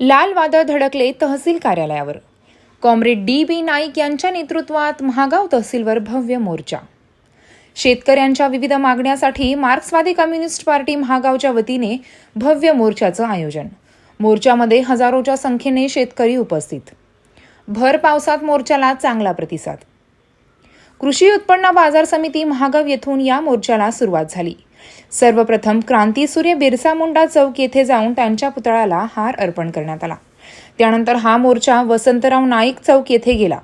लाल वादळ धडकले तहसील कार्यालयावर. कॉम्रेड डी बी नाईक यांच्या नेतृत्वात महागाव तहसीलवर भव्य मोर्चा. शेतकऱ्यांच्या विविध मागण्यासाठी मार्क्सवादी कम्युनिस्ट पार्टी महागावच्या वतीने भव्य मोर्चाचं आयोजन. मोर्चामध्ये हजारोच्या संख्येने शेतकरी उपस्थित. भर पावसात मोर्चाला चांगला प्रतिसाद. कृषी उत्पन्न बाजार समिती महागाव येथून या मोर्चाला सुरुवात झाली. सर्वप्रथम क्रांतीसूर्य बिरसा मुंडा चौक येथे जाऊन त्यांच्या पुतळ्याला हार अर्पण करण्यात आला. त्यानंतर हा मोर्चा वसंतराव नाईक चौक येथे गेला.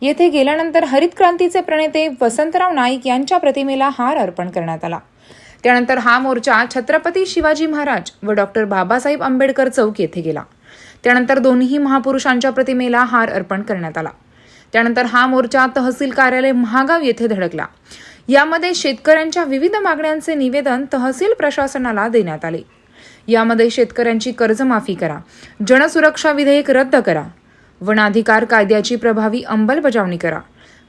येथे गेल्यानंतर हरित क्रांतीचे प्रणेते वसंतराव नाईक यांच्या प्रतिमेला हार अर्पण करण्यात आला. त्यानंतर हा मोर्चा छत्रपती शिवाजी महाराज व डॉक्टर बाबासाहेब आंबेडकर चौक येथे गेला. त्यानंतर दोन्ही महापुरुषांच्या प्रतिमेला हार अर्पण करण्यात आला. त्यानंतर हा मोर्चा तहसील कार्यालय महागाव येथे धडकला. यामध्ये शेतकऱ्यांच्या विविध मागण्यांचे निवेदन तहसील प्रशासनाला देण्यात आले. यामध्ये शेतकऱ्यांची कर्जमाफी करा जनसुरक्षा विधेयक रद्द करा वनाधिकार कायद्याची प्रभावी अंमलबजावणी करा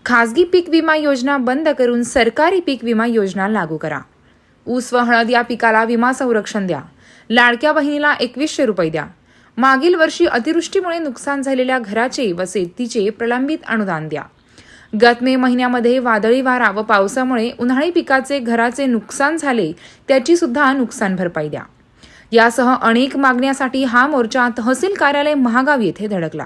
खासगी पीक विमा योजना बंद करून सरकारी पीक विमा योजना लागू करा. ऊस व हळद या पिकाला विमा संरक्षण द्या लाडक्या बहिणीला एकवीसशे रुपये द्या. मागील वर्षी अतिवृष्टीमुळे नुकसान झालेल्या घराचे व शेतीचे प्रलंबित अनुदान द्या. गत मे महिन्यामध्ये वादळी वारा व पावसामुळे उन्हाळी पिकाचे घराचे नुकसान झाले त्याची सुद्धा नुकसान भरपाई द्या यासह अनेक मागण्यासाठी हा मोर्चा तहसील कार्यालय महागाव येथे धडकला.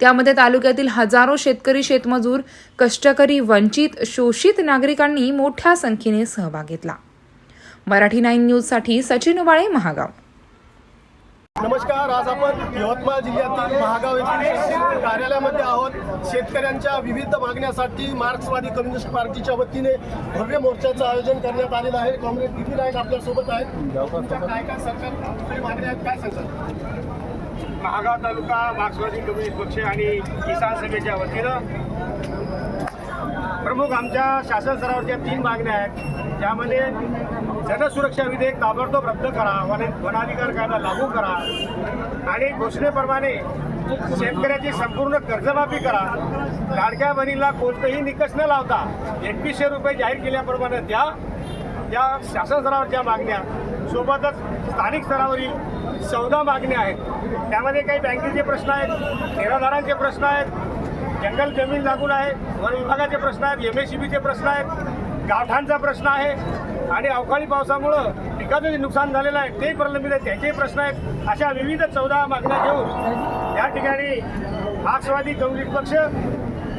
त्यामध्ये तालुक्यातील हजारो शेतकरी शेतमजूर कष्टकरी वंचित शोषित नागरिकांनी मोठ्या संख्येने सहभाग घेतला. मराठी नाईन न्यूजसाठी सचिन उबाळे महागाव. नमस्कार आज आपण यवतमाळ जिल्ह्यातील महागाव येथील कार्यालयामध्ये आहोत. शेतकऱ्यांच्या विविध मागण्यासाठी मार्क्सवादी कम्युनिस्ट पार्टीच्या वतीने भव्य मोर्चाचं आयोजन करण्यात आलेलं आहे. काँग्रेस किती नाईक आपल्यासोबत आहेत. काय काय सरकार मागण्या आहेत काय सांगतात? महागाव तालुका मार्क्सवादी कम्युनिस्ट पक्ष आणि किसान सभेच्या वतीनं प्रमुख आमच्या शासन स्तरावरच्या तीन मागण्या आहेत. त्यामध्ये जनसुरक्षा विधेयक ताबडतोब रद्द करा वन वनाधिकार कायदा लागू करा आणि घोषणेप्रमाणे शेतकऱ्याची संपूर्ण कर्जमाफी करा. लाडक्या बहिणीला कोणतंही निकष न लावता एकवीसशे रुपये जाहीर केल्याप्रमाणे द्या. या शासन स्तरावरच्या मागण्या सोबतच स्थानिक स्तरावरील चौदा मागण्या आहेत. त्यामध्ये काही बँकेचे प्रश्न आहेत निराधारांचे प्रश्न आहेत जंगल जमीन लागून आहे वन विभागाचे प्रश्न आहेत एम एस सी बीचे प्रश्न आहेत गावठाणचा प्रश्न आहे आणि अवकाळी पावसामुळं पिकाचं जे नुकसान झालेलं आहे ते प्रलंबित आहे त्याचेही प्रश्न आहेत. अशा विविध चौदा मागण्या घेऊन या ठिकाणी मार्क्सवादी कम्युनिस्ट पक्ष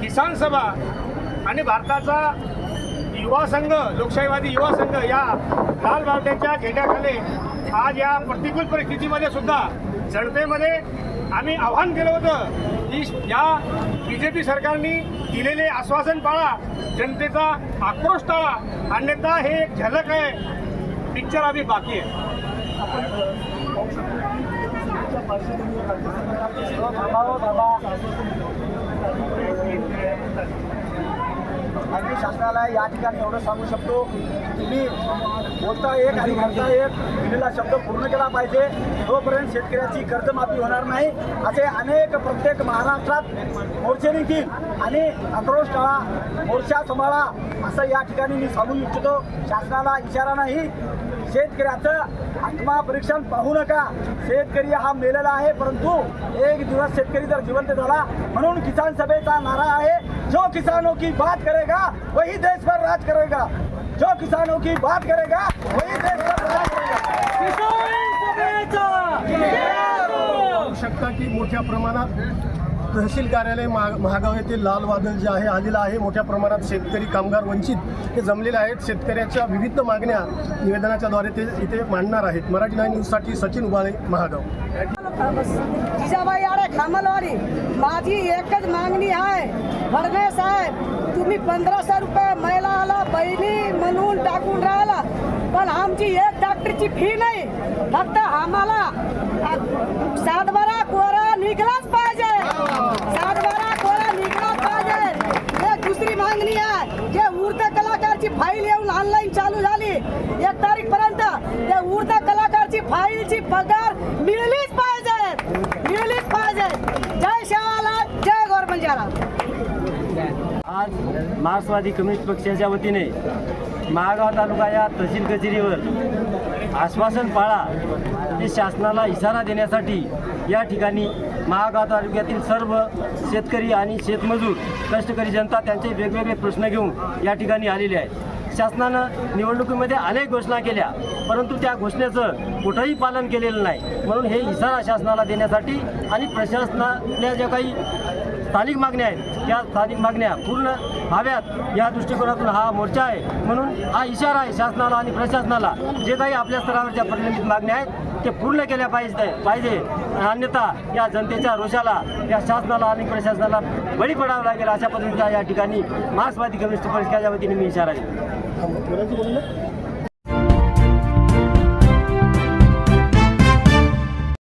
किसान सभा आणि भारताचा युवा संघ लोकशाहीवादी युवा संघ या लाल बावट्याच्या झेंड्याखाली आज या प्रतिकूल परिस्थितीमध्ये सुद्धा जनतेमध्ये आम्ही आव्हान केलं होतं की या बी जे पी सरकारने दिलेले आश्वासन पाळा जनतेचा आक्रोश टाळा. अन्यथा हे एक झलक आहे. पिक्चर आम्ही बाकी आहे. आम्ही शासनाला या ठिकाणी एवढं सांगू शकतो तुम्ही बोलता एक आणि म्हणता एक. दिलेला शब्द पूर्ण केला पाहिजे. तोपर्यंत शेतकऱ्याची कर्जमाफी होणार नाही. असे अनेक प्रत्येक महाराष्ट्रात मोर्चे निघतील आणि आक्रोश टाळा मोर्चा सांभाळा असं या ठिकाणी मी सांगू इच्छितो. शासनाला इशारा नाही. शेतकऱ्याचं आत्मापरीक्षण पाहू नका. शेतकरी हा मेलेला आहे परंतु एक दिवस शेतकरी जर जिवंत झाला म्हणून किसान सभेचा नारा आहे. जो किसानों की बात करेगा वही देश पर राज करेगा. जो किसानों की बात करेगा वही देश पर राज करेगा. किसान सभेचा! पाहू शकता की मोठ्या प्रमाणात तहसील कार्यालय महा महागाव येथे लाल वादळ जे आहे आलेलं आहे मोठ्या प्रमाणात शेतकरी कामगार वंचित हे जमलेले आहेत. शेतकऱ्याच्या विविध मागण्या निवेदनाच्या द्वारे ते इथे मांडणार आहेत. मराठी नाईन न्यूजसाठी सचिन उबाळे महागाव. जिजाबाई अरे खामलवाडी माझी एकच मागणी आहे. भरणे साहेब तुम्ही पंधराशे रुपये महिलाला बहिणी म्हणून टाकून राहिला. पण आमची एक डॉक्टरची फी नाही. फक्त आम्हाला सातबारा कोरा निघलाच पाहिजे सातबारा कोरा निघलाच पाहिजे एक दुसरी मागणी आहे जे उर्द कलाकारची फाईल येऊन ऑनलाईन चालू झाली. एक तारीख पर्यंत त्या उर्दा कलाकारची फाईलची पगार मिळलीच पाहिजे. मिळलीच पाहिजे. जय शेवाला जय गौरबंजाला आज मार्क्सवादी कम्युनिस्ट पक्षाच्या वतीने महागाव तालुका या तहसील कचेरीवर आश्वासन पाळा हे शासनाला इशारा देण्यासाठी या ठिकाणी महागाव तालुक्यातील सर्व शेतकरी आणि शेतमजूर कष्टकरी जनता त्यांचे वेगवेगळे प्रश्न घेऊन या ठिकाणी आलेले आहेत. शासनानं निवडणुकीमध्ये अनेक घोषणा केल्या परंतु त्या घोषणेचं कुठंही पालन केलेलं नाही. म्हणून हे इशारा शासनाला देण्यासाठी आणि प्रशासनातल्या ज्या काही स्थानिक मागण्या आहेत त्या स्थानिक मागण्या पूर्ण व्हाव्यात या दृष्टिकोनातून हा मोर्चा आहे. म्हणून हा इशारा आहे शासनाला आणि प्रशासनाला. जे काही आपल्या स्तरावरच्या प्रलंबित मागण्या आहेत ते पूर्ण केल्या पाहिजे पाहिजे. अन्यथा या जनतेच्या रोषाला या शासनाला आणि प्रशासनाला बळी पडावं लागेल अशा पद्धतीचा या ठिकाणी मार्क्सवादी कम्युनिस्ट पक्षाच्या वतीने मी इशारा दिला थांबा बोलू